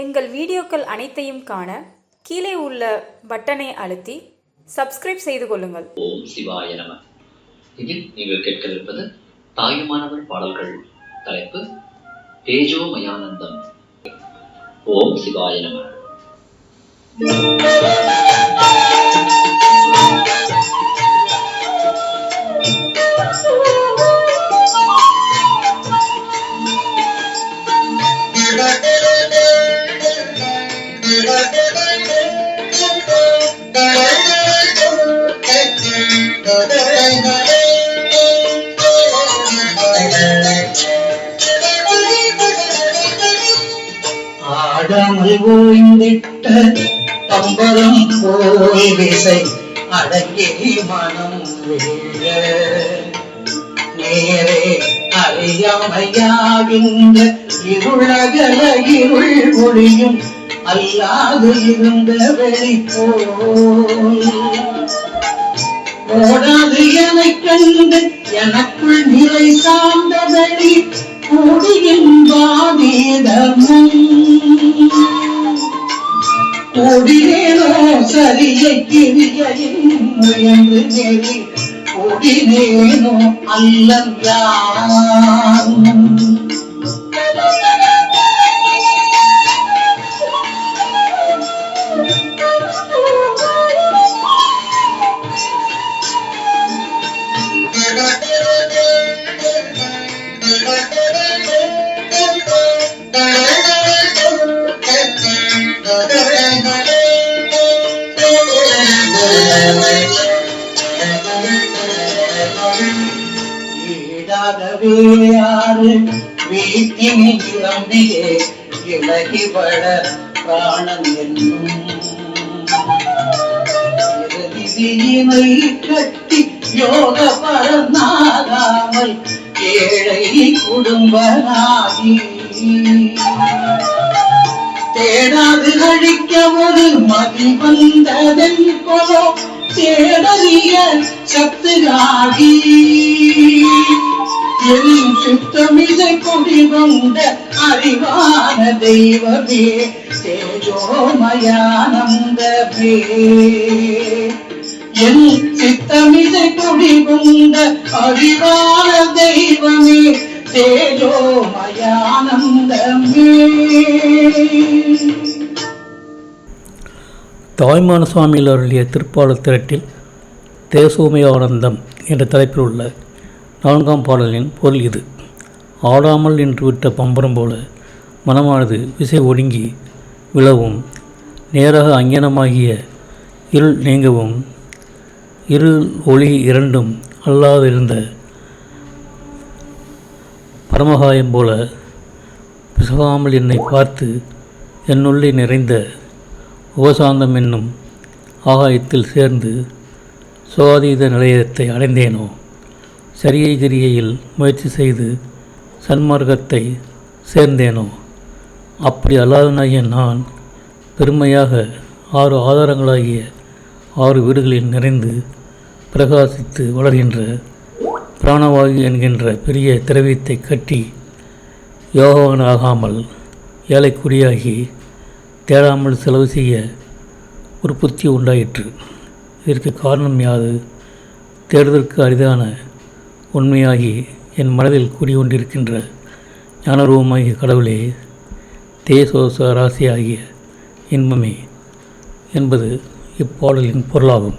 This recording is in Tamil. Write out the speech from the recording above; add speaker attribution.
Speaker 1: எங்கள் வீடியோக்கள் அனைத்தையும் காண கீழே உள்ள பட்டனை அழுத்தி சப்ஸ்கிரைப் செய்து கொள்ளுங்கள்.
Speaker 2: ஓம் சிவாய நம. இதில் நீங்கள் கேட்கவிருப்பது தாயுமானவர் பாடல்கள் தலைப்பு தேஜோமயானந்தம். ஓம் சிவாய நம.
Speaker 3: ஆடாமல் ஓய்ந்திட்ட பம்பரம் போய் விசை அடங்கி மனம் நேரே அறியாமையாகின்ற இருளகல இருள் ஒளியும் அல்லாது இருந்த வெளிப்போ ஓடாது எனக் கண்டு எனக்குள் நிலை சார்ந்ததடி ஓடினேனோ சரியை கிரியையும் முயன்று நெறி. கூடினேனோ அல்லம் யான் ஈடாகவே யாரு வீட்டின் இளம்பியே இலகி வள பிராணன் என்னும் விதியினை கட்டி யோக பரநாகாமல் ஏழை குடும்பனாகி தேடாது அழிக்க ஒரு மதி வந்ததன் கொலோ தேடறிய சத்துராகி. என் சுத்தமிதை கொடி வந்த அறிவான தெய்வமே தேஜோமயானந்தமே. என் சித்தமிதை கொடி வந்த அறிவான தெய்வமே
Speaker 4: தாய்மான சுவாமியில் அருளிய திருப்பாடல் திரட்டில் தேசோமயானந்தம் என்ற தலைப்பில் உள்ள நான்காம் பாடலின் பொருள் இது. ஆடாமல் நின்று விட்ட பம்பரம் போல மனமானது விசை ஒடுங்கி விழவும் நேராக அஞ்ஞனமாகிய இருள் நீங்கவும் இருள் ஒளி இரண்டும் அல்லாதிருந்த பரமகாயம் போல பிசகாமல் என்னை பார்த்து என்னுள்ளே நிறைந்த உபசாந்தம் என்னும் ஆகாயத்தில் சேர்ந்து சுவாதீத நிலையத்தை அடைந்தேனோ? சரியை கிரியையில் முயற்சி செய்து சன்மார்க்கத்தை சேர்ந்தேனோ? அப்படி அல்லாதனாகிய நான் பெருமையாக ஆறு ஆதாரங்களாகிய ஆறு வீடுகளில் நிறைந்து பிரகாசித்து வளர்கின்ற பிராணவாயு என்கின்ற பெரிய திரவியத்தை கட்டி யோகவன் ஆகாமல் ஏழைக்குடியாகி தேடாமல் செலவு செய்ய ஒரு புத்தி உண்டாயிற்று. இதற்கு காரணம் யாது? தேடுதற்கு அரிதான உண்மையாகி என் மனதில் குடிகொண்டிருக்கின்ற ஞானரூபமாகிய கடவுளே தேசோச ராசியாகிய இன்பமே என்பது இப்பாடலின் பொருளாகும்.